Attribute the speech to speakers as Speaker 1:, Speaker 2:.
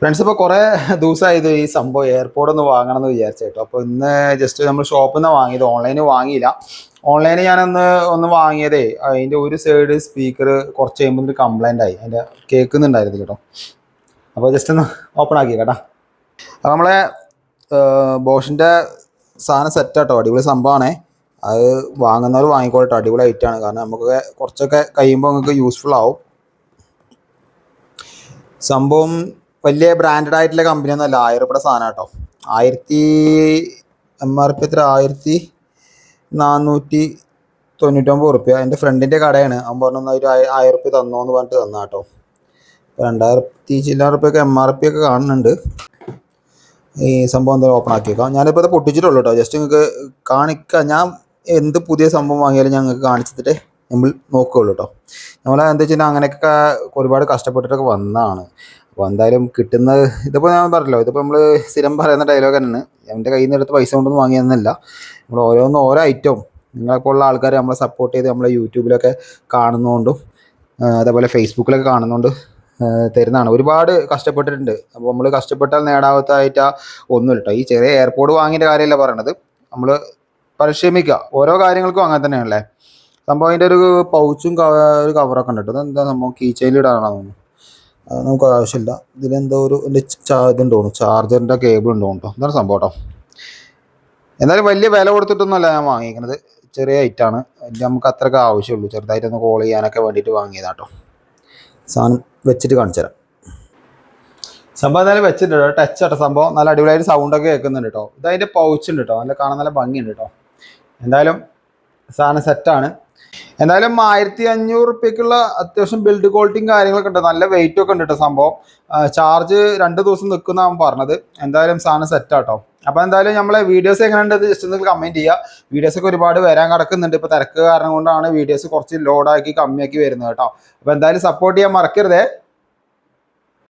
Speaker 1: Friends ഇപ്പോൾ കുറേ ദിവസമായത് ഈ സംഭവം എയർപോർട്ട് ഒന്ന് വാങ്ങണം എന്ന് വിചാരിച്ചു കേട്ടോ. അപ്പോൾ ഇന്ന് ജസ്റ്റ് നമ്മൾ ഷോപ്പിൽ നിന്ന് വാങ്ങിയത് ഓൺലൈനിൽ വാങ്ങിയില്ല. ഓൺലൈനിൽ ഞാനൊന്ന് ഒന്ന് വാങ്ങിയതേ അതിന്റെ ഒരു സൈഡ് സ്പീക്കർ കുറച്ച് കഴിയുമ്പോൾ ഒരു കംപ്ലൈന്റ് ആയി. അതിന്റെ കേൾക്കുന്നുണ്ടായിരുന്നു കേട്ടോ. അപ്പോൾ ജസ്റ്റ് ഒന്ന് ഓപ്പൺ ആക്കി കേട്ടോ. അപ്പോൾ നമ്മളെ ബോഷിന്റെ സാധനം സെറ്റ് ആട്ടോ. അടിപൊളി സംഭവമാണേ അത് വാങ്ങുന്നവർ വാങ്ങിക്കോട്ടെ അടിപൊളി ഐറ്റാണ് കാരണം നമുക്കൊക്കെ കുറച്ചൊക്കെ കഴിയുമ്പോൾ നിങ്ങൾക്ക് യൂസ്ഫുൾ ആവും. സംഭവം വലിയ ബ്രാൻഡഡ് ആയിട്ടുള്ള കമ്പനി ഒന്നും അല്ല. ആയിരം രൂപയുടെ സാധനം കേട്ടോ. ആയിരത്തി എം ആർ പി എത്ര? ആയിരത്തി നാനൂറ്റി തൊണ്ണൂറ്റൊമ്പത് റുപ്യ എന്റെ ഫ്രണ്ടിന്റെ കടയാണ്. അവൻ പറഞ്ഞു ഒരു ആയി- ആയിരം റുപ്യ തന്നോ എന്ന് പറഞ്ഞിട്ട് തന്നാ കേട്ടോ. രണ്ടായിരത്തി ചില്ലറ റുപ്യൊക്കെ എം ആർ പി ഒക്കെ കാണുന്നുണ്ട്. ഈ സംഭവം എന്താ ഓപ്പൺ ആക്കിയേക്കാം. ഞാനിപ്പോൾ ഇത് പൊട്ടിച്ചിട്ടുള്ളൂ കേട്ടോ. ജസ്റ്റ് നിങ്ങൾക്ക് കാണിക്കാം. ഞാൻ എന്ത് പുതിയ സംഭവം വാങ്ങിയാലും ഞങ്ങൾക്ക് കാണിച്ചിട്ട് നമ്മൾ നോക്കുകയുള്ളൂ കേട്ടോ. നമ്മൾ എന്താ വെച്ചാൽ അങ്ങനെയൊക്കെ ഒരുപാട് കഷ്ടപ്പെട്ടിട്ടൊക്കെ വന്നതാണ്. അപ്പോൾ എന്തായാലും കിട്ടുന്ന ഇതിപ്പോൾ ഞാൻ പറഞ്ഞല്ലോ ഇതിപ്പോൾ നമ്മൾ സ്ഥിരം പറയുന്ന ഡയലോഗ് തന്നെയാണ്. എന്റെ കയ്യിൽ നിന്ന് എടുത്ത് പൈസ കൊണ്ടൊന്നും വാങ്ങിയെന്നല്ല നമ്മൾ ഓരോന്നും ഓരോ ഐറ്റവും നിങ്ങളെപ്പോലുള്ള ആൾക്കാർ നമ്മളെ സപ്പോർട്ട് ചെയ്ത് നമ്മളെ യൂട്യൂബിലൊക്കെ കാണുന്നതുകൊണ്ടും അതേപോലെ ഫേസ്ബുക്കിലൊക്കെ കാണുന്നതുകൊണ്ട് തരുന്നതാണ്. ഒരുപാട് കഷ്ടപ്പെട്ടിട്ടുണ്ട്. അപ്പോൾ നമ്മൾ കഷ്ടപ്പെട്ടാൽ നേടാവത്തായിട്ട് ഒന്നും കേട്ടോ ഈ ചെറിയ എയർപോർട്ട് വാങ്ങിന്റെ കാര്യമല്ല പറയണത്. നമ്മൾ പരിശ്രമിക്കുക. ഓരോ കാര്യങ്ങൾക്കും അങ്ങനെ തന്നെയാണല്ലേ? സംഭവം അതിന്റെ ഒരു പൗച്ചും ഒരു കവറൊക്കെ ഉണ്ട് കേട്ടോ അതെന്താ സംഭവം? കീ ചെയിൻ ഇടാനാണോ തോന്നുന്നു? നമുക്ക് ആവശ്യമില്ല. ഇതിലെന്തോ ഒരു ഇതുണ്ടോന്നു തോന്നുന്നു. ചാർജറിന്റെ കേബിൾ ഉണ്ട് കേട്ടോ. ഇതാണ് സംഭവം കേട്ടോ? എന്നാലും വലിയ വില കൊടുത്തിട്ടൊന്നുമല്ല ഞാൻ വാങ്ങിക്കുന്നത് ചെറിയ ഐറ്റാണ് നമുക്ക് അത്രയൊക്കെ ആവശ്യമുള്ളൂ. ചെറുതായിട്ടൊന്ന് കോൾ ചെയ്യാനൊക്കെ വേണ്ടിയിട്ട് വാങ്ങിയതാട്ടോ സാധനം വെച്ചിട്ട് കാണിച്ചു തരാം. സംഭവം എന്തായാലും വെച്ചിട്ടുണ്ട് കേട്ടോ. ടച്ച് കേട്ടോ സംഭവം. നല്ല അടിപൊളിയായിട്ട് സൗണ്ടൊക്കെ കേൾക്കുന്നുണ്ട് കേട്ടോ. ഇതതിന്റെ പൗച്ചുണ്ട് കേട്ടോ. നല്ല കാണാൻ നല്ല ഭംഗിയുണ്ട് കേട്ടോ. എന്തായാലും സാധനം സെറ്റാണ് എന്തായാലും ആയിരത്തി അഞ്ഞൂറ് റുപ്യക്കുള്ള അത്യാവശ്യം ബിൽഡ് ക്വാളിറ്റിയും കാര്യങ്ങളൊക്കെ ഉണ്ട്. നല്ല വെയിറ്റ് ഒക്കെ ഉണ്ട് കേട്ടോ സംഭവം. ചാർജ് രണ്ട് ദിവസം നിൽക്കുന്നതാണ് പറഞ്ഞത്. എന്തായാലും സാധനം സെറ്റാട്ടോ അപ്പോൾ എന്തായാലും നമ്മളെ വീഡിയോസ് എങ്ങനെ ഉണ്ട് ജസ്റ്റ് നിങ്ങൾ കമന്റ് ചെയ്യുക വീഡിയോസ് ഒക്കെ ഒരുപാട് വരാൻ കിടക്കുന്നുണ്ട്. ഇപ്പോൾ തിരക്ക് കാരണം കൊണ്ടാണ് വീഡിയോസ് കുറച്ച് ലോഡാക്കി കമ്മിയാക്കി വരുന്നത് കേട്ടോ അപ്പോൾ എന്തായാലും സപ്പോർട്ട് ചെയ്യാൻ മറക്കരുതേ.